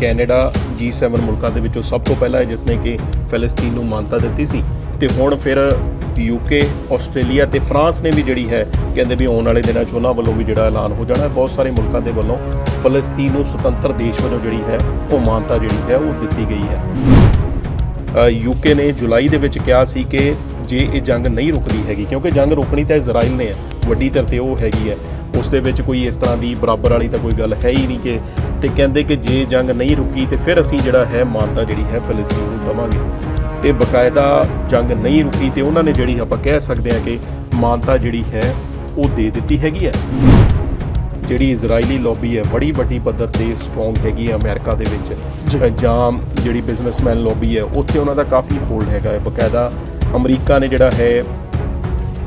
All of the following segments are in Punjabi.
ਕੈਨੇਡਾ G7 ਮੁਲਕਾਂ ਦੇ ਵਿੱਚੋਂ ਸਭ ਤੋਂ ਪਹਿਲਾ ਹੈ, ਜਿਸ ਨੇ ਕਿ ਫਲਸਤੀਨ ਨੂੰ ਮਾਨਤਾ ਦਿੱਤੀ ਸੀ। ਤੇ ਹੁਣ ਫਿਰ ਯੂਕੇ ਆਸਟ੍ਰੇਲੀਆ ਤੇ ਫਰਾਂਸ ਨੇ ਵੀ ਜਿਹੜੀ ਹੈ, ਕਹਿੰਦੇ ਵੀ ਆਉਣ ਵਾਲੇ ਦਿਨਾਂ 'ਚ ਉਹਨਾਂ ਵੱਲੋਂ ਵੀ ਜਿਹੜਾ ਐਲਾਨ ਹੋ ਜਾਣਾ ਬਹੁਤ ਸਾਰੇ ਮੁਲਕਾਂ ਦੇ ਵੱਲੋਂ ਫਲਸਤੀਨ ਨੂੰ ਸੁਤੰਤਰ ਦੇਸ਼ ਵੱਲੋਂ ਜਿਹੜੀ ਹੈ, ਉਹ ਮਾਨਤਾ ਜਿਹੜੀ ਹੈ, ਉਹ ਦਿੱਤੀ ਗਈ ਹੈ। ਯੂਕੇ ਨੇ ਜੁਲਾਈ ਦੇ ਵਿੱਚ ਕਿਹਾ ਸੀ ਕਿ ਜੇ ਇਹ ਜੰਗ ਨਹੀਂ ਰੁਕਦੀ ਹੈਗੀ, ਕਿਉਂਕਿ ਜੰਗ ਰੁਕਣੀ ਤਾਂ ਇਜ਼ਰਾਈਲ ਨੇ ਹੈ। ਵੱਡੀ ਧਿਰ ਤੇ ਉਹ ਹੈਗੀ ਹੈ। ਉਸ ਦੇ ਵਿੱਚ ਕੋਈ ਇਸ ਤਰ੍ਹਾਂ ਦੀ ਬਰਾਬਰ ਵਾਲੀ ਤਾਂ ਕੋਈ ਗੱਲ ਹੈ ਹੀ ਨਹੀਂ ਕਿ ਤੇ ਕਹਿੰਦੇ ਕਿ ਜੇ ਜੰਗ ਨਹੀਂ ਰੁਕੀ ਤੇ ਫਿਰ ਅਸੀਂ ਜਿਹੜਾ ਹੈ ਮਾਨਤਾ ਜਿਹੜੀ ਹੈ ਫਿਲਿਸਤੀਨ ਨੂੰ ਦਵਾਂਗੇ। ਤੇ ਬਕਾਇਦਾ ਜੰਗ ਨਹੀਂ ਰੁਕੀ ਤੇ ਉਹਨਾਂ ਨੇ ਜਿਹੜੀ ਆਪਾਂ ਕਹਿ ਸਕਦੇ ਹਾਂ ਕਿ ਮਾਨਤਾ ਜਿਹੜੀ ਹੈ ਉਹ ਦੇ ਦਿੱਤੀ ਹੈਗੀ ਹੈ। ਜਿਹੜੀ ਇਜ਼ਰਾਈਲੀ ਲੌਬੀ ਹੈ ਬੜੀ ਵੱਡੀ ਪੱਧਰ ਤੇ ਸਟਰੋਂਗ ਹੈਗੀ ਹੈ ਅਮਰੀਕਾ ਦੇ ਵਿੱਚ। ਜਾਂ। ਜਿਹੜੀ ਬਿਜ਼ਨਸਮੈਨ ਲੌਬੀ ਹੈ ਉੱਥੇ ਉਹਨਾਂ ਦਾ ਕਾਫੀ ਹੋਲਡ ਹੈਗਾ ਹੈ। ਬਕਾਇਦਾ ਅਮਰੀਕਾ ਨੇ ਜਿਹੜਾ ਹੈ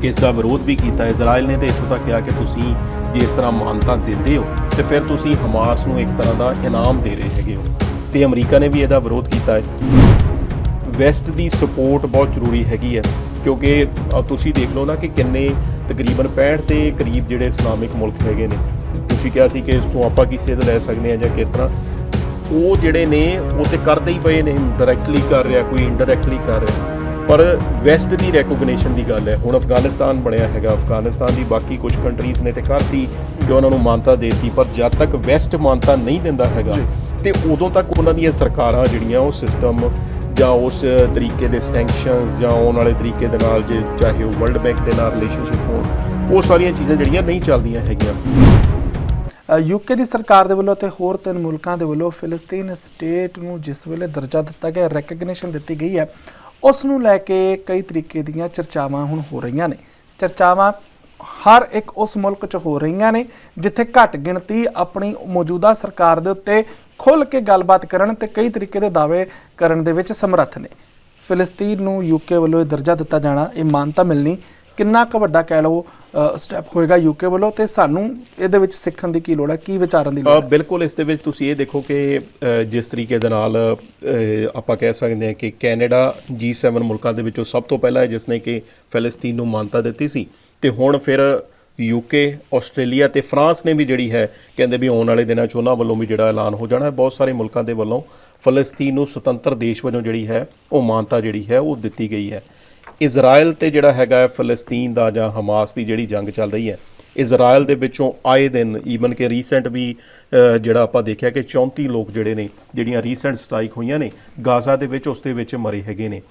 ਇਸ ਦਾ ਵਿਰੋਧ ਵੀ ਕੀਤਾ। ਇਜ਼ਰਾਈਲ ਨੇ ਤੇ ਇੱਥੋਂ ਤੱਕ ਕਿਹਾ ਕਿ ਤੁਸੀਂ ਜੇ ਇਸ ਤਰ੍ਹਾਂ ਮਾਨਤਾ ਦਿੰਦੇ ਹੋ ਤੇ ਫਿਰ ਤੁਸੀਂ ਹਮਾਸ ਨੂੰ ਇੱਕ ਤਰ੍ਹਾਂ ਦਾ ਇਨਾਮ ਦੇ ਰਹੇ ਹੈਗੇ ਹੋ। ਤੇ ਅਮਰੀਕਾ ਨੇ ਵੀ ਇਹਦਾ ਵਿਰੋਧ ਕੀਤਾ ਹੈ। ਵੈਸਟ ਦੀ ਸਪੋਰਟ ਬਹੁਤ ਜ਼ਰੂਰੀ ਹੈਗੀ ਹੈ, ਕਿਉਂਕਿ ਤੁਸੀਂ ਦੇਖ ਲਓ ਨਾ ਕਿ ਕਿੰਨੇ ਤਕਰੀਬਨ 65 ਦੇ ਕਰੀਬ ਜਿਹੜੇ ਇਸਲਾਮਿਕ ਮੁਲਕ ਹੈਗੇ ਨੇ। ਤੁਸੀਂ ਕਿਹਾ ਸੀ ਕਿ ਇਸ ਤੋਂ ਆਪਾਂ ਕੀ ਸੇਧ ਲੈ ਸਕਦੇ ਹਾਂ ਜਾਂ ਕਿਸ ਤਰ੍ਹਾਂ। ਉਹ ਜਿਹੜੇ ਨੇ, ਉਹ ਤੇ ਕਰਦੇ ਹੀ ਪਏ ਨੇ ਡਾਇਰੈਕਟਲੀ ਕਰ ਰਿਹਾ, ਕੋਈ ਇਨਡਾਇਰੈਕਟਲੀ ਕਰ ਰਿਹਾ। ਪਰ ਵੈਸਟ ਦੀ ਰੈਕੋਗਨੀਸ਼ਨ ਦੀ ਗੱਲ ਹੈ। ਹੁਣ ਅਫਗਾਨਿਸਤਾਨ ਬਣਿਆ ਹੈਗਾ। ਅਫਗਾਨਿਸਤਾਨ ਦੀ ਬਾਕੀ ਕੁਝ ਕੰਟਰੀਜ਼ ਨੇ ਤੇ ਕਰਤੀ ਕਿ ਉਹਨਾਂ ਨੂੰ ਮਾਨਤਾ ਦੇਤੀ ਪਰ ਜਦ ਤੱਕ ਵੈਸਟ ਮਾਨਤਾ ਨਹੀਂ ਦਿੰਦਾ ਹੈਗਾ ਤੇ ਉਦੋਂ ਤੱਕ ਉਹਨਾਂ ਦੀਆਂ ਸਰਕਾਰਾਂ ਜਿਹੜੀਆਂ ਉਹ ਸਿਸਟਮ ਜਾਂ ਉਸ ਤਰੀਕੇ ਦੇ ਸੈਂਕਸ਼ਨਸ ਜਾਂ ਆਉਣ ਵਾਲੇ ਤਰੀਕੇ ਦੇ ਨਾਲ ਜੇ ਚਾਹੇ ਉਹ ਵਰਲਡ ਬੈਂਕ ਦੇ ਨਾਲ ਰਿਲੇਸ਼ਨਸ਼ਿਪ ਹੋਣ ਉਹ ਸਾਰੀਆਂ ਚੀਜ਼ਾਂ ਜਿਹੜੀਆਂ ਨਹੀਂ ਚੱਲਦੀਆਂ ਹੈਗੀਆਂ। ਯੂਕੇ ਦੀ ਸਰਕਾਰ ਦੇ ਵੱਲੋਂ ਤੇ ਹੋਰ ਤਿੰਨ ਮੁਲਕਾਂ ਦੇ ਵੱਲੋਂ ਫਿਲਿਸਤੀਨ ਸਟੇਟ ਨੂੰ ਜਿਸ ਵੇਲੇ ਦਰਜਾ ਦਿੱਤਾ ਗਿਆ ਰੈਕਗਨੀਸ਼ਨ ਦਿੱਤੀ ਗਈ ਹੈ। ਉਸ ਨੂੰ ਲੈ ਕੇ ਕਈ ਤਰੀਕੇ ਦੀਆਂ ਚਰਚਾਵਾਂ ਹੁਣ ਹੋ ਰਹੀਆਂ ਨੇ। ਚਰਚਾਵਾਂ ਹਰ ਇੱਕ ਉਸ ਮੁਲਕ 'ਚ ਹੋ ਰਹੀਆਂ ਨੇ, ਜਿੱਥੇ ਘੱਟ ਗਿਣਤੀ ਆਪਣੀ ਮੌਜੂਦਾ ਸਰਕਾਰ ਦੇ ਉੱਤੇ ਖੁੱਲ੍ਹ ਕੇ ਗੱਲਬਾਤ ਕਰਨ ਤੇ ਕਈ ਤਰੀਕੇ ਦੇ ਦਾਅਵੇ ਕਰਨ ਦੇ ਵਿੱਚ ਸਮਰੱਥ ਨੇ। ਫਿਲਸਤੀਨ ਨੂੰ ਯੂਕੇ ਵੱਲੋਂ ਇਹ ਦਰਜਾ ਦਿੱਤਾ ਜਾਣਾ, ਇਹ ਮਾਨਤਾ ਮਿਲਣੀ ਕਿੰਨਾ ਕੁ ਵੱਡਾ ਕਹਿ ਲਓ ਸਟੈਪ ਹੋਏਗਾ ਯੂਕੇ ਵੱਲੋਂ ਤੇ ਸਾਨੂੰ ਇਹਦੇ ਵਿੱਚ ਸਿੱਖਣ ਦੀ ਕੀ ਲੋੜ ਹੈ ਕੀ ਵਿਚਾਰਨ ਦੀ ਲੋੜ ਅ, ਬਿਲਕੁਲ ਇਸ ਦੇ ਵਿੱਚ ਤੁਸੀਂ ਇਹ ਦੇਖੋ ਕਿ ਜਿਸ ਤਰੀਕੇ ਦੇ ਨਾਲ ਆਪਾਂ ਕਹਿ ਸਕਦੇ ਹਾਂ ਕਿ ਕੈਨੇਡਾ G7 ਮੁਲਕਾਂ ਦੇ ਵਿੱਚੋਂ ਸਭ ਤੋਂ ਪਹਿਲਾ ਹੈ ਜਿਸ ਨੇ ਕਿ ਫਿਲਿਸਤੀਨ ਨੂੰ ਮਾਨਤਾ ਦਿੱਤੀ ਸੀ ਤੇ ਹੁਣ ਫਿਰ ਯੂਕੇ ਆਸਟ੍ਰੇਲੀਆ ਤੇ ਫਰਾਂਸ ਨੇ ਵੀ ਜਿਹੜੀ ਹੈ ਕਹਿੰਦੇ ਵੀ ਆਉਣ ਵਾਲੇ ਦਿਨਾਂ 'ਚ ਉਹਨਾਂ ਵੱਲੋਂ ਵੀ ਜਿਹੜਾ ਐਲਾਨ ਹੋ ਜਾਣਾ ਹੈ। ਬਹੁਤ ਸਾਰੇ ਮੁਲਕਾਂ ਦੇ ਵੱਲੋਂ ਫਲਸਤੀਨ ਨੂੰ ਸੁਤੰਤਰ ਦੇਸ਼ ਵਜੋਂ ਜਿਹੜੀ ਹੈ ਉਹ ਮਾਨਤਾ ਜਿਹੜੀ ਹੈ ਉਹ ਦਿੱਤੀ ਗਈ ਹੈ। ਇਜ਼ਰਾਈਲ ਤੇ ਜਿਹੜਾ ਹੈਗਾ ਫਲਸਤੀਨ ਦਾ ਜਾਂ ਹਮਾਸ ਦੀ ਜਿਹੜੀ ਜੰਗ ਚੱਲ ਰਹੀ ਹੈ ਇਜ਼ਰਾਈਲ ਦੇ ਵਿੱਚੋਂ ਆਏ ਦਿਨ ਈਵਨ ਕਿ ਰੀਸੈਂਟ ਵੀ ਜਿਹੜਾ ਆਪਾਂ ਦੇਖਿਆ ਕਿ 34 ਲੋਕ ਜਿਹੜੇ ਨੇ ਜਿਹੜੀਆਂ ਰੀਸੈਂਟ ਸਟ੍ਰਾਈਕ ਹੋਈਆਂ ਨੇ ਗਾਜ਼ਾ ਦੇ ਵਿੱਚ ਉਸ ਦੇ ਵਿੱਚ ਮਰੇ ਹੈਗੇ ਨੇ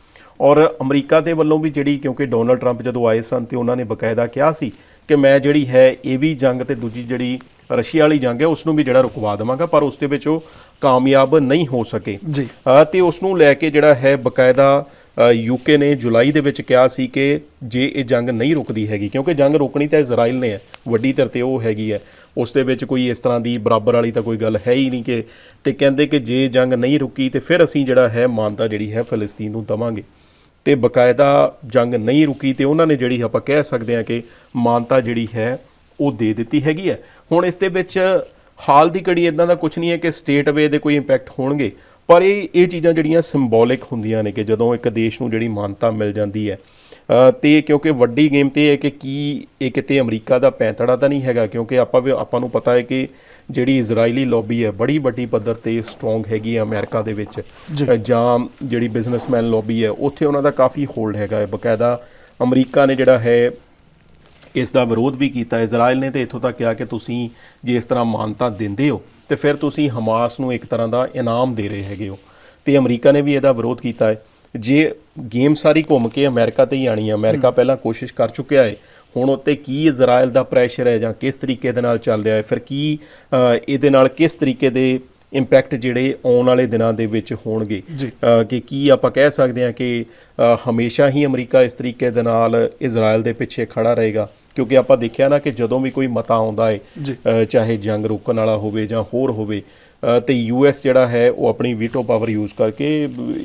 ਔਰ ਅਮਰੀਕਾ ਦੇ ਵੱਲੋਂ ਵੀ ਜਿਹੜੀ ਕਿਉਂਕਿ ਡੋਨਲਡ ਟਰੰਪ ਜਦੋਂ ਆਏ ਸਨ ਤੇ ਉਹਨਾਂ ਨੇ ਬਕਾਇਦਾ ਕਿਹਾ ਸੀ ਕਿ ਮੈਂ ਜਿਹੜੀ ਹੈ ਇਹ ਵੀ ਜੰਗ ਤੇ ਦੂਜੀ ਜਿਹੜੀ ਰਸ਼ੀਆ ਵਾਲੀ ਜੰਗ ਹੈ ਉਸ ਨੂੰ ਵੀ ਜਿਹੜਾ ਰੁਕਵਾ ਦੇਵਾਂਗਾ ਪਰ ਉਸ ਦੇ ਵਿੱਚ ਉਹ ਕਾਮਯਾਬ ਨਹੀਂ ਹੋ ਸਕੇ ਜੀ। ਤੇ ਉਸ ਨੂੰ ਲੈ ਕੇ ਜਿਹੜਾ ਹੈ ਬਕਾਇਦਾ ਯੂਕੇ ਨੇ ਜੁਲਾਈ ਦੇ ਵਿੱਚ ਕਿਹਾ ਸੀ ਕਿ ਜੇ ਇਹ ਜੰਗ ਨਹੀਂ ਰੁਕਦੀ ਹੈਗੀ, ਕਿਉਂਕਿ ਜੰਗ ਰੋਕਣੀ ਤਾਂ ਇਜ਼ਰਾਈਲ ਨੇ ਹੈ, ਵੱਡੀ ਧਿਰ ਤੇ ਉਹ ਹੈਗੀ ਹੈ। ਉਸ ਦੇ ਵਿੱਚ ਕੋਈ ਇਸ ਤਰ੍ਹਾਂ ਦੀ ਬਰਾਬਰ ਵਾਲੀ ਤਾਂ ਕੋਈ ਗੱਲ ਹੈ ਹੀ ਨਹੀਂ ਕਿ, ਤੇ ਕਹਿੰਦੇ ਕਿ ਜੇ ਜੰਗ ਨਹੀਂ ਰੁਕੀ ਤੇ ਫਿਰ ਅਸੀਂ ਜਿਹੜਾ ਹੈ ਮਾਨਤਾ ਜਿਹੜੀ ਹੈ ਫਲਸਤੀਨ ਨੂੰ ਦਵਾਂਗੇ। ਤੇ ਬਕਾਇਦਾ ਜੰਗ ਨਹੀਂ ਰੁਕੀ ਤੇ ਉਹਨਾਂ ਨੇ ਜਿਹੜੀ ਆਪਾਂ ਕਹਿ ਸਕਦੇ ਹਾਂ ਕਿ ਮਾਨਤਾ ਜਿਹੜੀ ਹੈ, ਉਹ ਦੇ ਦਿੱਤੀ ਹੈਗੀ ਹੈ। ਹੁਣ ਇਸ ਦੇ ਵਿੱਚ ਹਾਲ ਦੀ ਘੜੀ ਇਦਾਂ ਦਾ ਕੁਝ ਨਹੀਂ ਹੈ ਕਿ ਸਟੇਟ ਵੇ ਦੇ ਕੋਈ ਇੰਪੈਕਟ ਹੋਣਗੇ। ਪਰ ਇਹ ਇਹ ਚੀਜ਼ਾਂ ਜਿਹੜੀਆਂ ਸਿੰਬੋਲਿਕ ਹੁੰਦੀਆਂ ਨੇ ਕਿ ਜਦੋਂ ਇੱਕ ਦੇਸ਼ ਨੂੰ ਜਿਹੜੀ ਮਾਨਤਾ ਮਿਲ ਜਾਂਦੀ ਹੈ ਤੇ ਕਿਉਂਕਿ ਵੱਡੀ ਗੇਮ ਤੇ ਇਹ ਹੈ ਕਿ ਕੀ ਇਹ ਕਿਤੇ ਅਮਰੀਕਾ ਦਾ ਪੈਂਤੜਾ ਤਾਂ ਨਹੀਂ ਹੈਗਾ ਕਿਉਂਕਿ ਆਪਾਂ ਵੀ ਆਪਾਂ ਨੂੰ ਪਤਾ ਹੈ ਕਿ ਜਿਹੜੀ ਇਜ਼ਰਾਈਲੀ ਲੌਬੀ ਹੈ ਬੜੀ ਵੱਡੀ ਪੱਧਰ ਤੇ ਸਟਰੋਂਗ ਹੈਗੀ ਹੈ ਅਮਰੀਕਾ ਦੇ ਵਿੱਚ। ਜਾਂ। ਜਿਹੜੀ ਬਿਜ਼ਨਸਮੈਨ ਲੌਬੀ ਹੈ ਉੱਥੇ ਉਹਨਾਂ ਦਾ ਕਾਫੀ ਹੋਲਡ ਹੈਗਾ ਹੈ। ਬਕਾਇਦਾ ਅਮਰੀਕਾ ਨੇ ਜਿਹੜਾ ਹੈ ਇਸ ਦਾ ਵਿਰੋਧ ਵੀ ਕੀਤਾ। ਇਜ਼ਰਾਈਲ ਨੇ ਤੇ ਇੱਥੋਂ ਤੱਕ ਕਿਹਾ ਕਿ ਤੁਸੀਂ ਜੇ ਇਸ ਤਰ੍ਹਾਂ ਮਾਨਤਾ ਦਿੰਦੇ ਹੋ ਤੇ ਫਿਰ ਤੁਸੀਂ ਹਮਾਸ ਨੂੰ ਇੱਕ ਤਰ੍ਹਾਂ ਦਾ ਇਨਾਮ ਦੇ ਰਹੇ ਹੈਗੇ ਹੋ। ਤੇ ਅਮਰੀਕਾ ਨੇ ਵੀ ਇਹਦਾ ਵਿਰੋਧ ਕੀਤਾ ਹੈ। ਜੇ ਗੇਮ ਸਾਰੀ ਘੁੰਮ ਕੇ ਅਮਰੀਕਾ ਤੇ ਹੀ ਆਣੀ ਹੈ ਅਮਰੀਕਾ ਪਹਿਲਾਂ ਕੋਸ਼ਿਸ਼ ਕਰ ਚੁੱਕਿਆ ਹੈ। ਹੁਣ ਉੱਤੇ ਕੀ ਇਜ਼ਰਾਈਲ ਦਾ ਪ੍ਰੈਸ਼ਰ ਹੈ ਜਾਂ ਕਿਸ ਤਰੀਕੇ ਦੇ ਨਾਲ ਚੱਲ ਰਿਹਾ ਹੈ? ਫਿਰ ਕੀ ਇਹਦੇ ਨਾਲ ਕਿਸ ਤਰੀਕੇ ਦੇ ਇੰਪੈਕਟ ਜਿਹੜੇ ਆਉਣ ਵਾਲੇ ਦਿਨਾਂ ਦੇ ਵਿੱਚ ਹੋਣਗੇ? ਕਿ ਕੀ ਆਪਾਂ ਕਹਿ ਸਕਦੇ ਹਾਂ ਕਿ ਹਮੇਸ਼ਾ ਹੀ ਅਮਰੀਕਾ ਇਸ ਤਰੀਕੇ ਦੇ ਨਾਲ ਇਜ਼ਰਾਈਲ ਦੇ ਪਿੱਛੇ ਖੜਾ ਰਹੇਗਾ? ਕਿਉਂਕਿ ਆਪਾਂ ਦੇਖਿਆ ਨਾ ਕਿ ਜਦੋਂ ਵੀ ਕੋਈ ਮਤਾ ਆਉਂਦਾ ਹੈ ਚਾਹੇ ਜੰਗ ਰੋਕਣ ਵਾਲਾ ਹੋਵੇ ਜਾਂ ਹੋਰ ਹੋਵੇ ਤੇ ਯੂਐਸ ਜਿਹੜਾ ਹੈ ਉਹ ਆਪਣੀ ਵੀਟੋ ਪਾਵਰ ਯੂਜ਼ ਕਰਕੇ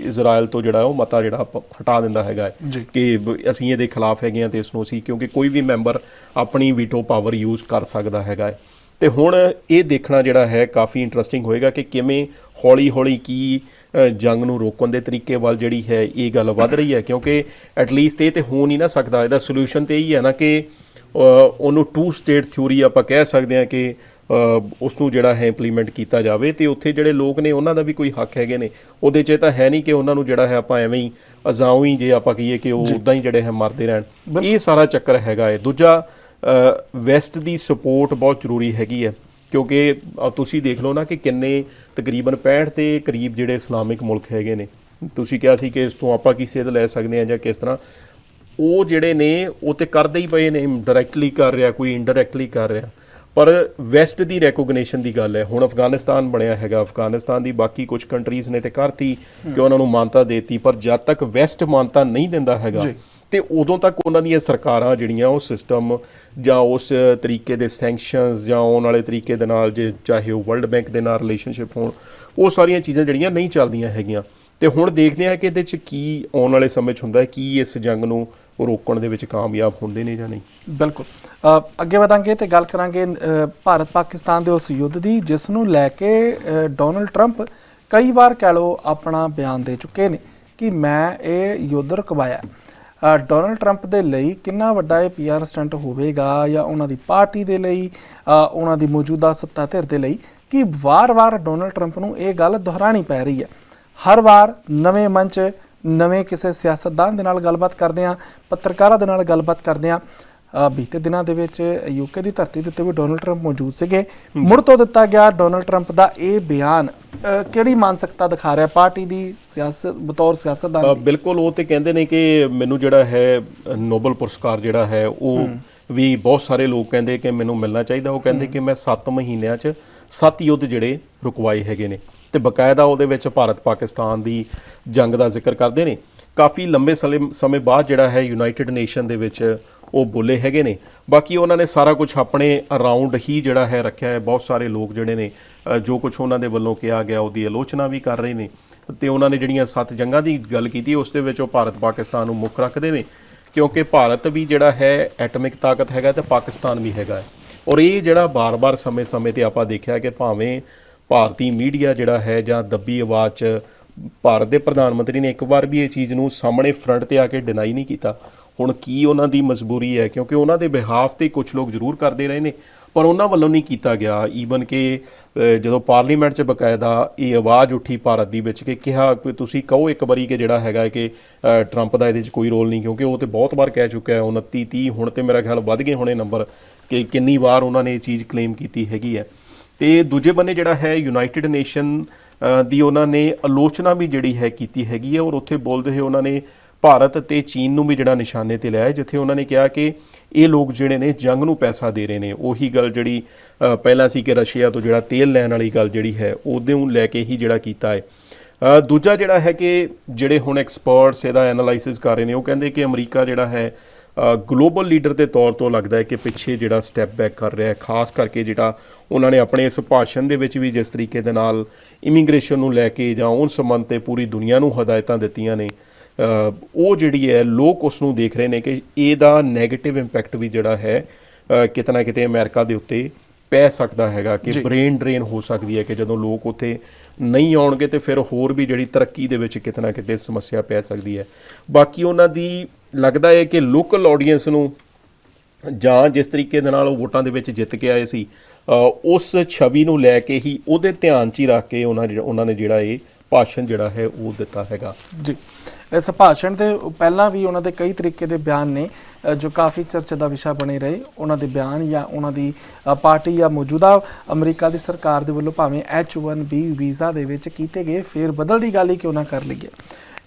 ਇਜ਼ਰਾਈਲ ਤੋਂ ਜਿਹੜਾ ਉਹ ਮਤਾ ਜਿਹੜਾ ਹਟਾ ਦਿੰਦਾ ਹੈਗਾ। ਕਿ ਅਸੀਂ ਇਹਦੇ ਖਿਲਾਫ ਹੈਗੇ ਹਾਂ ਤੇ ਇਸ ਨੂੰ ਅਸੀਂ ਕਿਉਂਕਿ ਕੋਈ ਵੀ ਮੈਂਬਰ ਆਪਣੀ ਵੀਟੋ ਪਾਵਰ ਯੂਜ਼ ਕਰ ਸਕਦਾ ਹੈਗਾ ਹੈ ਤੇ ਹੁਣ ਇਹ ਦੇਖਣਾ ਜਿਹੜਾ ਹੈ ਕਾਫੀ ਇੰਟਰਸਟਿੰਗ ਹੋਏਗਾ ਕਿ ਕਿਵੇਂ ਹੌਲੀ-ਹੌਲੀ ਕੀ ਜੰਗ ਨੂੰ ਰੋਕਣ ਦੇ ਤਰੀਕੇ ਵੱਲ ਜਿਹੜੀ ਹੈ ਇਹ ਗੱਲ ਵੱਧ ਰਹੀ ਹੈ। ਕਿਉਂਕਿ ਐਟਲੀਸਟ ਇਹ ਤੇ ਹੋ ਨਹੀਂ ਨਾ ਸਕਦਾ ਇਹਦਾ ਸੋਲੂਸ਼ਨ ਤੇ ਇਹੀ ਹੈ ਨਾ ਕਿ ਉਹਨੂੰ ਟੂ ਸਟੇਟ ਥਿਊਰੀ ਆਪਾਂ ਕਹਿ ਸਕਦੇ ਹਾਂ ਕਿ ਉਸ ਨੂੰ ਜਿਹੜਾ ਹੈ ਇੰਪਲੀਮੈਂਟ ਕੀਤਾ ਜਾਵੇ ਤੇ ਉੱਥੇ ਜਿਹੜੇ ਲੋਕ ਨੇ ਉਹਨਾਂ ਦਾ ਵੀ ਕੋਈ ਹੱਕ ਹੈਗੇ ਨੇ। ਉਹਦੇ 'ਚ ਇਹ ਤਾਂ ਹੈ ਨਹੀਂ ਕਿ ਉਹਨਾਂ ਨੂੰ ਜਿਹੜਾ ਹੈ ਆਪਾਂ ਐਵੇਂ ਹੀ ਅਜ਼ਾਉਂ ਹੀ ਜੇ ਆਪਾਂ ਕਹੀਏ ਕਿ ਉਹ ਉਦਾਂ ਹੀ ਜਿਹੜੇ ਹੈ ਮਰਦੇ ਰਹਿਣ। ਇਹ ਸਾਰਾ ਚੱਕਰ ਹੈਗਾ ਹੈ ਦੂਜਾ ਵੈਸਟ ਦੀ ਸਪੋਰਟ ਬਹੁਤ ਜ਼ਰੂਰੀ ਹੈਗੀ ਹੈ ਕਿਉਂਕਿ ਤੁਸੀਂ ਦੇਖ ਲਓ ਨਾ ਕਿ ਕਿੰਨੇ ਤਕਰੀਬਨ 65 ਤੇ ਕਰੀਬ ਜਿਹੜੇ ਇਸਲਾਮਿਕ ਮੁਲਕ ਹੈਗੇ ਨੇ। ਤੁਸੀਂ ਕਿਹਾ ਸੀ ਕਿ ਇਸ ਤੋਂ ਆਪਾਂ ਕੀ ਸੇਧ ਲੈ ਸਕਦੇ ਹਾਂ ਜਾਂ ਕਿਸ ਤਰ੍ਹਾਂ। ਉਹ ਜਿਹੜੇ ਨੇ ਉਹ ਤੇ ਕਰਦੇ ਹੀ ਪਏ ਨੇ ਡਾਇਰੈਕਟਲੀ ਕਰ ਰਿਹਾ ਕੋਈ ਇਨਡਾਇਰੈਕਟਲੀ ਕਰ ਰਿਹਾ। ਪਰ ਵੈਸਟ ਦੀ ਰੈਕੋਗਨੀਸ਼ਨ ਦੀ ਗੱਲ ਹੈ। ਹੁਣ ਅਫਗਾਨਿਸਤਾਨ ਬਣਿਆ ਹੈਗਾ। ਅਫਗਾਨਿਸਤਾਨ ਦੀ ਬਾਕੀ ਕੁਝ ਕੰਟਰੀਜ਼ ਨੇ ਤੇ ਕਰਤੀ ਕਿ ਉਹਨਾਂ ਨੂੰ ਮਾਨਤਾ ਦੇਤੀ। ਪਰ ਜਦ ਤੱਕ ਵੈਸਟ ਮਾਨਤਾ ਨਹੀਂ ਦਿੰਦਾ ਹੈਗਾ ਤੇ ਉਦੋਂ ਤੱਕ ਉਹਨਾਂ ਦੀਆਂ ਸਰਕਾਰਾਂ ਜਿਹੜੀਆਂ ਉਹ ਸਿਸਟਮ ਜਾਂ ਉਸ ਤਰੀਕੇ ਦੇ ਸੈਂਕਸ਼ਨਸ ਜਾਂ ਆਉਣ ਵਾਲੇ ਤਰੀਕੇ ਦੇ ਨਾਲ ਜੇ ਚਾਹੇ ਉਹ ਵਰਲਡ ਬੈਂਕ ਦੇ ਨਾਲ ਰਿਲੇਸ਼ਨਸ਼ਿਪ ਹੋਣ ਉਹ ਸਾਰੀਆਂ ਚੀਜ਼ਾਂ ਜਿਹੜੀਆਂ ਨਹੀਂ ਚੱਲਦੀਆਂ ਹੈਗੀਆਂ। ਤੇ ਹੁਣ ਦੇਖਦੇ ਹਾਂ ਕਿ ਇਹਦੇ 'ਚ ਕੀ ਆਉਣ ਵਾਲੇ ਸਮੇਂ 'ਚ ਹੁੰਦਾ ਹੈ ਕੀ ਇਸ ਜੰਗ ਨੂੰ ਉਹ ਰੋਕਣ ਦੇ ਵਿੱਚ ਕਾਮਯਾਬ ਹੁੰਦੇ ਨੇ ਜਾਂ ਨਹੀਂ? ਬਿਲਕੁਲ। ਅੱਗੇ ਵਧਾਂਗੇ ਤੇ ਗੱਲ ਕਰਾਂਗੇ ਭਾਰਤ ਪਾਕਿਸਤਾਨ ਦੇ ਉਸ ਯੁੱਧ ਦੀ, ਜਿਸ ਨੂੰ ਲੈ ਕੇ ਡੋਨਲਡ ਟਰੰਪ ਕਈ ਵਾਰ ਕਹਿ ਲੋ ਆਪਣਾ ਬਿਆਨ ਦੇ ਚੁੱਕੇ ਨੇ ਕਿ ਮੈਂ ਇਹ ਯੁੱਧ ਰੁਕਵਾਇਆ। ਡੋਨਲਡ ਟਰੰਪ ਦੇ ਲਈ ਕਿੰਨਾ ਵੱਡਾ ਇਹ ਪੀਆਰ ਸਟੰਟ ਹੋਵੇਗਾ ਜਾਂ ਉਹਨਾਂ ਦੀ ਪਾਰਟੀ ਦੇ ਲਈ ਉਹਨਾਂ ਦੀ ਮੌਜੂਦਾ ਸੱਤਾ ਧਿਰ ਦੇ ਲਈ, ਕਿ ਵਾਰ-ਵਾਰ ਡੋਨਲਡ ਟਰੰਪ ਨੂੰ ਇਹ ਗੱਲ ਦੁਹਰਾਣੀ ਪੈ ਰਹੀ ਹੈ। ਹਰ ਵਾਰ ਨਵੇਂ ਮੰਚ ਨਵੇਂ ਕਿਸੇ ਸਿਆਸਤਦਾਨ ਦੇ ਨਾਲ ਗੱਲਬਾਤ ਕਰਦੇ ਆ ਪੱਤਰਕਾਰਾਂ ਦੇ ਨਾਲ ਗੱਲਬਾਤ ਕਰਦੇ ਆ ਬੀਤੇ ਦਿਨਾਂ ਦੇ ਵਿੱਚ ਯੂਕੇ ਦੀ ਧਰਤੀ ਦੇ ਉੱਤੇ ਵੀ ਡੋਨਲਡ ਟਰੰਪ ਮੌਜੂਦ ਸੀਗੇ। ਮੁੜ ਤੋਂ ਦਿੱਤਾ ਗਿਆ ਡੋਨਲਡ ਟਰੰਪ ਦਾ ਇਹ ਬਿਆਨ ਕਿਹੜੀ ਮਾਨਸਿਕਤਾ ਦਿਖਾ ਰਿਹਾ? ਪਾਰਟੀ ਦੀ ਸਿਆਸਤ ਬਤੌਰ ਸਿਆਸਤਦਾਨ ਬਿਲਕੁਲ ਉਹ ਤੇ ਕਹਿੰਦੇ ਨੇ ਕਿ ਮੈਨੂੰ ਜਿਹੜਾ ਹੈ ਨੋਬਲ ਪੁਰਸਕਾਰ ਜਿਹੜਾ ਹੈ ਉਹ ਵੀ ਬਹੁਤ ਸਾਰੇ ਲੋਕ ਕਹਿੰਦੇ ਕਿ ਮੈਨੂੰ ਮਿਲਣਾ ਚਾਹੀਦਾ। ਉਹ ਕਹਿੰਦੇ ਕਿ ਮੈਂ 7 ਮਹੀਨਿਆਂ 'ਚ 7 ਯੁੱਧ ਜਿਹੜੇ ਰੁਕਵਾਏ ਹੈਗੇ ਨੇ। ਤੇ ਬਕਾਇਦਾ ਉਹਦੇ ਵਿੱਚ ਭਾਰਤ ਪਾਕਿਸਤਾਨ ਦੀ ਜੰਗ ਦਾ ਜ਼ਿਕਰ ਕਰਦੇ ਨੇ। ਕਾਫੀ ਲੰਬੇ ਸਲੇ- ਸਮੇਂ ਬਾਅਦ ਜਿਹੜਾ ਹੈ ਯੂਨਾਈਟਿਡ ਨੇਸ਼ਨ ਦੇ ਵਿੱਚ ਉਹ ਬੋਲੇ ਹੈਗੇ ਨੇ। ਬਾਕੀ ਉਹਨਾਂ ਨੇ ਸਾਰਾ ਕੁਝ ਆਪਣੇ ਅਰਾਊਂਡ ਹੀ ਜਿਹੜਾ ਹੈ ਰੱਖਿਆ ਹੈ। ਬਹੁਤ ਸਾਰੇ ਲੋਕ ਜਿਹੜੇ ਨੇ ਜੋ ਕੁਝ ਉਹਨਾਂ ਦੇ ਵੱਲੋਂ ਕਿਹਾ ਗਿਆ, ਉਹਦੀ ਆਲੋਚਨਾ ਵੀ ਕਰ ਰਹੇ ਨੇ। ਤੇ ਉਹਨਾਂ ਨੇ ਜਿਹੜੀਆਂ ਸੱਤ ਜੰਗਾਂ ਦੀ ਗੱਲ ਕੀਤੀ, ਉਸ ਦੇ ਵਿੱਚ ਉਹ ਭਾਰਤ ਪਾਕਿਸਤਾਨ ਨੂੰ ਮੁੱਖ ਰੱਖਦੇ ਨੇ। ਕਿਉਂਕਿ ਭਾਰਤ ਵੀ ਜਿਹੜਾ ਹੈ ਐਟਮਿਕ ਤਾਕਤ ਹੈਗਾ ਤੇ ਪਾਕਿਸਤਾਨ ਵੀ ਹੈਗਾ ਔਰ ਇਹ ਜਿਹੜਾ ਬਾਰ-ਬਾਰ, ਸਮੇਂ-ਸਮੇਂ ਤੇ ਆਪਾਂ ਦੇਖਿਆ ਕਿ ਭਾਵੇਂ ਭਾਰਤੀ ਮੀਡੀਆ ਜਿਹੜਾ ਹੈ ਜਾਂ ਦੱਬੀ ਆਵਾਜ਼ 'ਚ ਭਾਰਤ ਦੇ ਪ੍ਰਧਾਨ ਮੰਤਰੀ ਨੇ ਇੱਕ ਵਾਰ ਵੀ ਇਹ ਚੀਜ਼ ਨੂੰ ਸਾਹਮਣੇ ਫਰੰਟ ਤੇ ਆ ਕੇ ਡਿਨਾਈ ਨਹੀਂ ਕੀਤਾ। ਹੁਣ ਕੀ ਉਹਨਾਂ ਦੀ ਮਜਬੂਰੀ ਹੈ? ਕਿਉਂਕਿ ਉਹਨਾਂ ਦੇ ਬਿਹਾਫ ਤੇ ਕੁਝ ਲੋਕ ਜ਼ਰੂਰ ਕਰਦੇ ਰਹੇ ਨੇ, ਪਰ ਉਹਨਾਂ ਵੱਲੋਂ ਨਹੀਂ ਕੀਤਾ ਗਿਆ। ਈਵਨ ਕਿ ਜਦੋਂ ਪਾਰਲੀਮੈਂਟ 'ਚ ਬਕਾਇਦਾ ਇਹ ਆਵਾਜ਼ ਉੱਠੀ ਭਾਰਤ ਦੀ ਵਿੱਚ ਕਿ ਕਿਹਾ ਕਿ ਤੁਸੀਂ ਕਹੋ ਇੱਕ ਵਾਰੀ ਕਿ ਜਿਹੜਾ ਹੈਗਾ ਕਿ ਟਰੰਪ ਦਾ ਇਹਦੇ 'ਚ ਕੋਈ ਰੋਲ ਨਹੀਂ, ਕਿਉਂਕਿ ਉਹ ਤੇ ਬਹੁਤ ਵਾਰ ਕਹਿ ਚੁੱਕਿਆ ਹੈ 29 30 ਹੁਣ ਤੇ ਮੇਰਾ ਖਿਆਲ ਵੱਧ ਗਏ ਹੋਣੇ ਨੰਬਰ ਕਿ ਕਿੰਨੀ ਵਾਰ ਉਹਨਾਂ ਨੇ ਇਹ ਚੀਜ਼ ਕਲੇਮ ਕੀਤੀ ਹੈਗੀ ਹੈ। ਤੇ ਦੂਜੇ ਬੰਨੇ ਜਿਹੜਾ ਹੈ ਯੂਨਾਈਟਿਡ ਨੇਸ਼ਨ ਦੀ ਉਹਨਾਂ ਨੇ ਆਲੋਚਨਾ ਵੀ ਜਿਹੜੀ ਹੈ ਕੀਤੀ ਹੈਗੀ ਹੈ ਔਰ ਉੱਥੇ ਬੋਲਦੇ ਹੋਏ ਉਹਨਾਂ ਨੇ ਭਾਰਤ ਤੇ ਚੀਨ ਨੂੰ ਵੀ ਜਿਹੜਾ ਨਿਸ਼ਾਨੇ ਤੇ ਲਿਆ ਜਿੱਥੇ ਉਹਨਾਂ ਨੇ ਕਿਹਾ ਕਿ ਇਹ ਲੋਕ ਜਿਹੜੇ ਨੇ ਜੰਗ ਨੂੰ ਪੈਸਾ ਦੇ ਰਹੇ ਨੇ। ਉਹੀ ਗੱਲ ਜਿਹੜੀ ਪਹਿਲਾਂ ਸੀ ਕਿ ਰਸ਼ੀਆ ਤੋਂ ਜਿਹੜਾ ਤੇਲ ਲੈਣ ਵਾਲੀ ਗੱਲ ਜਿਹੜੀ ਹੈ ਉਹਦੇ ਨੂੰ ਲੈ ਕੇ ਹੀ ਜਿਹੜਾ ਕੀਤਾ ਹੈ। ਦੂਜਾ ਜਿਹੜਾ ਹੈ ਕਿ ਜਿਹੜੇ ਹੁਣ ਐਕਸਪਰਟਸ ਇਹਦਾ ਐਨਾਲਾਈਸਿਸ ਕਰ ਰਹੇ ਨੇ, ਉਹ ਕਹਿੰਦੇ ਕਿ ਅਮਰੀਕਾ ਜਿਹੜਾ ਹੈ ਗਲੋਬਲ ਲੀਡਰ ਦੇ ਤੌਰ ਤੋਂ ਲੱਗਦਾ ਹੈ ਕਿ ਪਿੱਛੇ ਜਿਹੜਾ ਸਟੈਪ ਬੈਕ ਕਰ ਰਿਹਾ ਹੈ ਖਾਸ ਕਰਕੇ ਜਿਹੜਾ ਉਹਨਾਂ ਨੇ ਆਪਣੇ ਇਸ ਭਾਸ਼ਣ ਦੇ ਵਿੱਚ ਵੀ ਜਿਸ ਤਰੀਕੇ ਦੇ ਨਾਲ ਇਮੀਗ੍ਰੇਸ਼ਨ ਨੂੰ ਲੈ ਕੇ ਜਾਂ ਉਸ ਸੰਬੰਧ ਤੇ ਪੂਰੀ ਦੁਨੀਆ ਨੂੰ ਹਦਾਇਤਾਂ ਦਿੱਤੀਆਂ ਨੇ ਉਹ ਜਿਹੜੀ ਹੈ ਲੋਕ ਉਸ ਨੂੰ ਦੇਖ ਰਹੇ ਨੇ ਕਿ ਇਹਦਾ 네ਗੇਟਿਵ ਇੰਪੈਕਟ ਵੀ ਜਿਹੜਾ ਹੈ ਅ, ਕਿਤੇ ਅਮਰੀਕਾ ਦੇ ਉੱਤੇ ਪੈ ਸਕਦਾ ਹੈਗਾ ਕਿ ਬ੍ਰੇਨ ਡਰੇਨ ਹੋ ਸਕਦੀ ਹੈ ਕਿ ਜਦੋਂ ਲੋਕ ਉੱਥੇ ਨਹੀਂ ਆਉਣਗੇ ਤੇ ਫਿਰ ਹੋਰ ਵੀ ਜਿਹੜੀ ਤਰੱਕੀ ਦੇ ਵਿੱਚ ਕਿਤੇ ਨਾ ਕਿਤੇ ਸਮੱਸਿਆ ਪੈ ਸਕਦੀ ਹੈ। ਬਾਕੀ ਉਹਨਾਂ ਦੀ ਲੱਗਦਾ ਹੈ ਕਿ ਲੋਕਲ ਆਡੀਅנס ਨੂੰ ਜਾਂ ਜਿਸ ਤਰੀਕੇ ਦੇ ਨਾਲ ਉਹ ਵੋਟਾਂ ਦੇ ਵਿੱਚ ਜਿੱਤ ਕੇ ਆਏ ਸੀ ਉਸ ਛਵੀ ਨੂੰ ਲੈ ਕੇ ਹੀ ਉਹਦੇ ਧਿਆਨ 'ਚ ਹੀ ਰੱਖ ਕੇ ਉਹਨਾਂ ਜਿਹੜਾ- ਉਹਨਾਂ ਨੇ ਜਿਹੜਾ ਇਹ ਭਾਸ਼ਣ ਜਿਹੜਾ ਹੈ ਉਹ ਦਿੱਤਾ ਹੈਗਾ। ਜੀ। ਇਸ ਭਾਸ਼ਣ ਦੇ ਪਹਿਲਾਂ ਵੀ ਉਹਨਾਂ ਦੇ ਕਈ ਤਰੀਕੇ ਦੇ ਬਿਆਨ ਨੇ ਜੋ ਕਾਫੀ ਚਰਚਾ ਦਾ ਵਿਸ਼ਾ ਬਣੇ ਰਹੇ। ਉਹਨਾਂ ਦੇ ਬਿਆਨ ਜਾਂ ਉਹਨਾਂ ਦੀ ਪਾਰਟੀ ਜਾਂ ਮੌਜੂਦਾ ਅਮਰੀਕਾ ਦੀ ਸਰਕਾਰ ਦੇ ਵੱਲੋਂ ਭਾਵੇਂ H1B ਵੀਜ਼ਾ ਦੇ ਵਿੱਚ ਕੀਤੇ ਗਏ ਫੇਰ ਬਦਲ ਦੀ ਗੱਲ ਹੀ ਕਿਉਂ ਨਾ ਕਰ ਲਈਏ।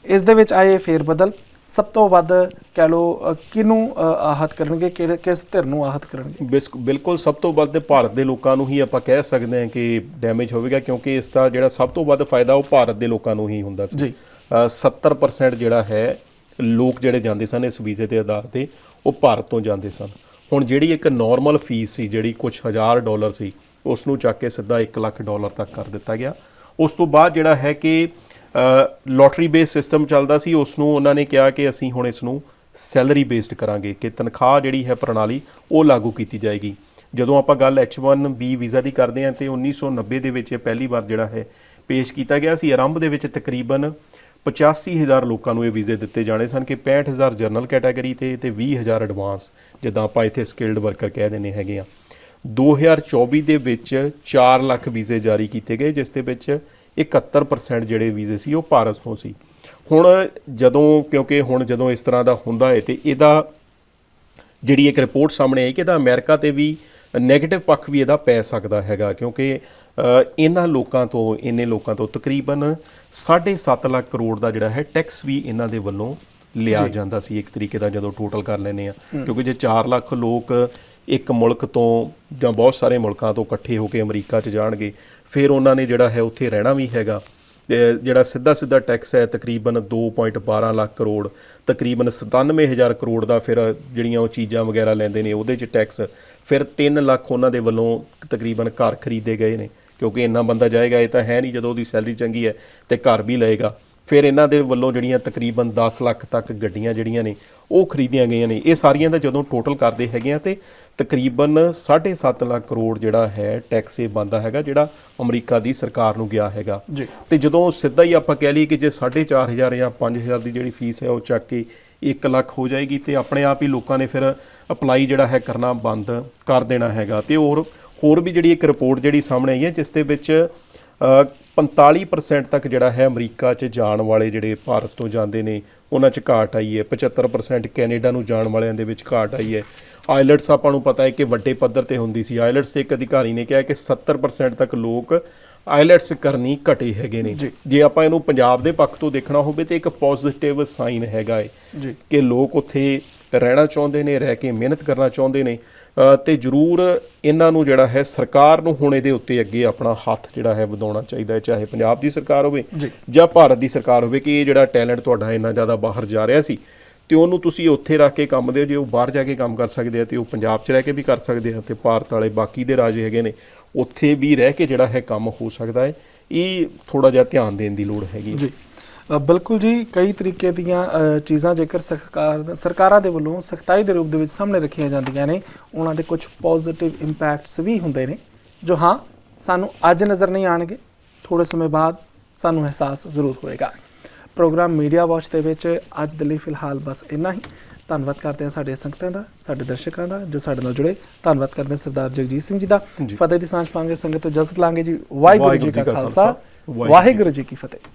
ਇਸ ਦੇ ਵਿੱਚ ਆਏ ਫੇਰ ਬਦਲ ਸਭ ਤੋਂ ਵੱਧ ਕਹਿ ਲੋ ਕਿਹਨੂੰ ਅ, ਆਹਤ ਕਰਨਗੇ ਕਿਹੜੇ ਕਿਸ ਧਿਰ ਨੂੰ ਆਹਤ ਕਰਨਗੇ? ਬਿਲਕੁਲ ਸਭ ਤੋਂ ਵੱਧ ਭਾਰਤ ਦੇ ਲੋਕਾਂ ਨੂੰ ਹੀ ਆਪਾਂ ਕਹਿ ਸਕਦੇ ਹਾਂ ਕਿ ਡੈਮੇਜ ਹੋਵੇਗਾ ਕਿਉਂਕਿ ਇਸ ਦਾ ਜਿਹੜਾ ਸਭ ਤੋਂ ਵੱਧ ਫਾਇਦਾ ਉਹ ਭਾਰਤ ਦੇ ਲੋਕਾਂ ਨੂੰ ਹੀ ਹੁੰਦਾ ਸੀ। ਜੀ। ਅ, 70% ਜਿਹੜਾ ਹੈ ਲੋਕ ਜਿਹੜੇ ਜਾਂਦੇ ਸਨ ਇਸ ਵੀਜ਼ੇ ਦੇ ਆਧਾਰ ਤੇ ਉਹ ਭਾਰਤ ਤੋਂ ਜਾਂਦੇ ਸਨ। ਹੁਣ ਜਿਹੜੀ ਇੱਕ ਨਾਰਮਲ ਫੀਸ ਸੀ ਜਿਹੜੀ ਕੁਝ ਹਜ਼ਾਰ ਡਾਲਰ ਸੀ ਉਸ ਨੂੰ ਚੱਕ ਕੇ ਸਿੱਧਾ 1 ਲੱਖ ਡਾਲਰ ਤੱਕ ਕਰ ਦਿੱਤਾ ਗਿਆ। ਉਸ ਤੋਂ ਬਾਅਦ ਜਿਹੜਾ ਹੈ ਕਿ ਲੋਟਰੀ ਬੇਸ ਸਿਸਟਮ ਚੱਲਦਾ ਸੀ ਉਸ ਨੂੰ ਉਹਨਾਂ ਨੇ ਕਿਹਾ ਕਿ ਅਸੀਂ ਹੁਣ ਇਸ ਨੂੰ ਸੈਲਰੀ ਬੇਸਡ ਕਰਾਂਗੇ, ਕਿ ਤਨਖਾਹ ਜਿਹੜੀ ਹੈ ਪ੍ਰਣਾਲੀ ਉਹ ਲਾਗੂ ਕੀਤੀ ਜਾਏਗੀ। ਜਦੋਂ ਆਪਾਂ ਗੱਲ H1B ਵੀਜ਼ਾ ਦੀ ਕਰਦੇ ਹਾਂ, ਤੇ 1990 ਦੇ ਵਿੱਚ ਇਹ ਪਹਿਲੀ ਵਾਰ ਜਿਹੜਾ ਹੈ ਪੇਸ਼ ਕੀਤਾ ਗਿਆ ਸੀ। ਆਰੰਭ ਦੇ ਵਿੱਚ ਤਕਰੀਬਨ 85000 ਲੋਕਾਂ ਨੂੰ ਇਹ ਵੀਜ਼ੇ ਦਿੱਤੇ ਜਾਣੇ ਸਨ ਕਿ 65000 ਜਨਰਲ ਕੈਟਾਗਰੀ ਤੇ ਤੇ 20000 ਐਡਵਾਂਸ ਜਿੱਦਾਂ ਆਪਾਂ ਇੱਥੇ ਸਕਿਲਡ ਵਰਕਰ ਕਹਿ ਦਿੰਦੇ ਹੈਗੇ ਆ। 2024 ਦੇ ਵਿੱਚ 4 ਲੱਖ ਵੀਜ਼ੇ ਜਾਰੀ ਕੀਤੇ ਗਏ, ਜਿਸ ਦੇ ਵਿੱਚ 71% ਜਿਹੜੇ ਵੀਜ਼ੇ ਸੀ ਉਹ ਭਾਰਤ ਤੋਂ ਸੀ। ਹੁਣ ਜਦੋਂ ਕਿਉਂਕਿ ਹੁਣ ਜਦੋਂ ਇਸ ਤਰ੍ਹਾਂ ਦਾ ਹੁੰਦਾ ਹੈ ਤੇ ਇਹਦਾ ਜਿਹੜੀ ਇੱਕ ਰਿਪੋਰਟ ਸਾਹਮਣੇ ਆਈ ਕਿ ਇਹਦਾ ਅਮਰੀਕਾ ਤੇ ਵੀ 네ਗੇਟਿਵ ਪੱਖ ਵੀ ਇਹਦਾ ਪੈ ਸਕਦਾ ਹੈਗਾ ਕਿਉਂਕਿ ਇਹਨਾਂ ਲੋਕਾਂ ਤੋਂ ਇੰਨੇ ਲੋਕਾਂ ਤੋਂ ਤਕਰੀਬਨ 7.5 ਲੱਖ ਕਰੋੜ ਦਾ ਜਿਹੜਾ ਹੈ ਟੈਕਸ ਵੀ ਇਹਨਾਂ ਦੇ ਵੱਲੋਂ ਲਿਆ ਜਾਂਦਾ ਸੀ। ਇੱਕ ਤਰੀਕੇ ਦਾ ਜਦੋਂ ਟੋਟਲ ਕਰ ਲੈਨੇ ਆ ਕਿਉਂਕਿ ਜੇ 4 ਲੱਖ ਲੋਕ ਇੱਕ ਮੁਲਕ ਤੋਂ ਜਾਂ ਬਹੁਤ ਸਾਰੇ ਮੁਲਕਾਂ ਤੋਂ ਇਕੱਠੇ ਹੋ ਕੇ ਅਮਰੀਕਾ 'ਚ ਜਾਣਗੇ, ਫਿਰ ਉਹਨਾਂ ਨੇ ਜਿਹੜਾ ਹੈ ਉੱਥੇ ਰਹਿਣਾ ਵੀ ਹੈਗਾ। ਜਿਹੜਾ ਸਿੱਧਾ ਸਿੱਧਾ ਟੈਕਸ ਹੈ ਤਕਰੀਬਨ 2.12 ਲੱਖ ਕਰੋੜ, ਤਕਰੀਬਨ 97000 ਕਰੋੜ ਦਾ ਫਿਰ ਜਿਹੜੀਆਂ ਉਹ ਚੀਜ਼ਾਂ ਵਗੈਰਾ ਲੈਂਦੇ ਨੇ, ਉਹਦੇ 'ਚ ਟੈਕਸ। ਫਿਰ 3 ਲੱਖ ਉਹਨਾਂ ਦੇ ਵੱਲੋਂ ਤਕਰੀਬਨ ਘਰ ਖਰੀਦੇ ਗਏ ਨੇ, ਕਿਉਂਕਿ ਇੰਨਾ ਬੰਦਾ ਜਾਏਗਾ, ਇਹ ਤਾਂ ਹੈ ਨਹੀਂ ਜਦੋਂ ਉਹਦੀ ਸੈਲਰੀ ਚੰਗੀ ਹੈ ਤੇ ਘਰ ਵੀ ਲਏਗਾ। ਫਿਰ ਇਹਨਾਂ ਦੇ ਵੱਲੋਂ ਜਿਹੜੀਆਂ ਤਕਰੀਬਨ 10 ਲੱਖ ਤੱਕ ਗੱਡੀਆਂ ਜਿਹੜੀਆਂ ਨੇ ਉਹ ਖਰੀਦੀਆਂ ਗਈਆਂ ਨੇ। ਇਹ ਸਾਰੀਆਂ ਦਾ ਜਦੋਂ ਟੋਟਲ ਕਰਦੇ ਹੈਗੇ ਆ ਤੇ ਤਕਰੀਬਨ 7.5 ਲੱਖ ਕਰੋੜ ਜਿਹੜਾ ਹੈ ਟੈਕਸ ਇਹ ਬੰਦਾ ਹੈਗਾ ਜਿਹੜਾ ਅਮਰੀਕਾ ਦੀ ਸਰਕਾਰ ਨੂੰ ਗਿਆ ਹੈਗਾ। ਤੇ ਜਦੋਂ ਸਿੱਧਾ ਹੀ ਆਪਾਂ ਕਹਿ ਲਈਏ ਕਿ ਜੇ 4.5 ਜਾਂ 5000 ਦੀ ਜਿਹੜੀ ਫੀਸ ਹੈ ਉਹ ਚੱਕ ਕੇ 1 ਲੱਖ ਹੋ ਜਾਏਗੀ ਤੇ ਆਪਣੇ ਆਪ ਹੀ ਲੋਕਾਂ ਨੇ ਫਿਰ ਅਪਲਾਈ ਜਿਹੜਾ ਹੈ ਕਰਨਾ ਬੰਦ ਕਰ ਦੇਣਾ ਹੈਗਾ। ਤੇ ਹੋਰ ਹੋਰ ਵੀ ਜਿਹੜੀ ਇੱਕ ਰਿਪੋਰਟ ਜਿਹੜੀ ਸਾਹਮਣੇ ਆਈ ਹੈ ਜਿਸ ਦੇ ਵਿੱਚ 45% ਤੱਕ ਜਿਹੜਾ ਹੈ ਅਮਰੀਕਾ 'ਚ ਜਾਣ ਵਾਲੇ ਜਿਹੜੇ ਭਾਰਤ ਤੋਂ ਜਾਂਦੇ ਨੇ ਉਹਨਾਂ 'ਚ ਘਾਟ ਆਈ ਹੈ। 75% ਕੈਨੇਡਾ ਨੂੰ ਜਾਣ ਵਾਲਿਆਂ ਦੇ ਵਿੱਚ ਘਾਟ ਆਈ ਹੈ। ਆਇਲਟਸ ਆਪਾਂ ਨੂੰ ਪਤਾ ਹੈ ਕਿ ਵੱਡੇ ਪੱਧਰ ਤੇ ਹੁੰਦੀ ਸੀ। ਆਇਲਟਸ ਦੇ ਇੱਕ ਅਧਿਕਾਰੀ ਨੇ ਕਿਹਾ ਕਿ 70% ਤੱਕ ਲੋਕ ਆਇਲਟਸ ਕਰਨੀ ਘਟੇ ਹੈਗੇ ਨੇ। ਜੀ। ਆਪਾਂ ਇਹਨੂੰ ਪੰਜਾਬ ਦੇ ਪੱਖ ਤੋਂ ਦੇਖਣਾ ਹੋਵੇ ਤੇ ਇੱਕ ਪੋਜ਼ਿਟਿਵ ਸਾਈਨ ਹੈਗਾ ਜੀ। ਕਿ ਲੋਕ ਉੱਥੇ ਰਹਿਣਾ ਚਾਹੁੰਦੇ ਨੇ ਰਹਿ ਕੇ ਮਿਹਨਤ ਕਰਨਾ ਚਾਹੁੰਦੇ ਨੇ। ਤੇ ਜ਼ਰੂਰ ਇਹਨਾਂ ਨੂੰ ਜਿਹੜਾ ਹੈ ਸਰਕਾਰ ਨੂੰ ਹੁਣ ਇਹਦੇ ਉੱਤੇ ਅੱਗੇ ਆਪਣਾ ਹੱਥ ਜਿਹੜਾ ਹੈ ਵਧਾਉਣਾ ਚਾਹੀਦਾ ਹੈ ਚਾਹੇ ਪੰਜਾਬ ਦੀ ਸਰਕਾਰ ਹੋਵੇ ਜੀ। ਭਾਰਤ ਦੀ ਸਰਕਾਰ ਹੋਵੇ ਕਿ ਇਹ ਜਿਹੜਾ ਟੈਲੈਂਟ ਤੁਹਾਡਾ ਇੰਨਾ ਜ਼ਿਆਦਾ ਬਾਹਰ ਜਾ ਰਿਹਾ ਸੀ ਤੇ ਉਹਨੂੰ ਤੁਸੀਂ ਉੱਥੇ ਰੱਖ ਕੇ ਕੰਮ ਦਿਓ ਜੇ ਉਹ ਬਾਹਰ ਜਾ ਕੇ ਕੰਮ ਕਰ ਸਕਦੇ ਆ ਤੇ ਉਹ ਪੰਜਾਬ 'ਚ ਰਹਿ ਕੇ ਵੀ ਕਰ ਸਕਦੇ ਆ ਤੇ ਭਾਰਤ ਵਾਲੇ ਬਾਕੀ ਦੇ ਰਾਜ ਹੈਗੇ ਨੇ ਉੱਥੇ ਵੀ ਰਹਿ ਕੇ ਜਿਹੜਾ ਹੈ ਕੰਮ ਹੋ ਸਕਦਾ ਹੈ ਇਹ ਥੋੜਾ ਜਿਹਾ ਧਿਆਨ ਦੇਣ ਦੀ ਲੋੜ ਹੈਗੀ। ਜੀ ਬਿਲਕੁਲ ਜੀ ਕਈ ਤਰੀਕੇ ਦੀਆਂ ਚੀਜ਼ਾਂ ਜੇਕਰ ਸਰਕਾਰ ਸਰਕਾਰਾਂ ਦੇ ਵੱਲੋਂ ਸਖਤਾਈ ਦੇ ਰੂਪ ਦੇ ਵਿੱਚ ਸਾਹਮਣੇ ਰੱਖੀਆਂ ਜਾਂਦੀਆਂ ਨੇ ਉਹਨਾਂ ਦੇ ਕੁਝ ਪੋਜ਼ਿਟਿਵ ਇੰਪੈਕਟਸ ਵੀ ਹੁੰਦੇ ਨੇ ਜੋ ਹਾਂ ਸਾਨੂੰ ਅੱਜ ਨਜ਼ਰ ਨਹੀਂ ਆਣਗੇ ਥੋੜੇ ਸਮੇਂ ਬਾਅਦ ਸਾਨੂੰ ਅਹਿਸਾਸ ਜ਼ਰੂਰ ਹੋਏਗਾ। ਪ੍ਰੋਗਰਾਮ ਮੀਡੀਆ ਵਾਚ ਦੇ ਵਿੱਚ ਅੱਜ ਦੇ ਲਈ ਫਿਲਹਾਲ ਬਸ ਇੰਨਾ ਹੀ। ਧੰਨਵਾਦ ਕਰਦੇ ਹਾਂ ਸਾਡੇ ਸੰਗਤਾਂ ਦਾ ਸਾਡੇ ਦਰਸ਼ਕਾਂ ਦਾ ਜੋ ਸਾਡੇ ਨਾਲ ਜੁੜੇ। ਧੰਨਵਾਦ ਕਰਦੇ ਹਾਂ ਸਰਦਾਰ ਜਗਜੀਤ ਸਿੰਘ ਜੀ ਦਾ। ਫਤਿਹ ਦੀ ਸਾਂਝ ਪਾਂਗੇ ਸੰਗਤ ਤੋਂ ਇਜਾਜ਼ਤ ਲਾਂਗੇ ਜੀ। ਵਾਹਿਗੁਰੂ ਜੀ ਕਾ ਖਾਲਸਾ। ਵਾਹਿਗੁਰੂ ਜੀ ਕੀ ਫਤਿਹ।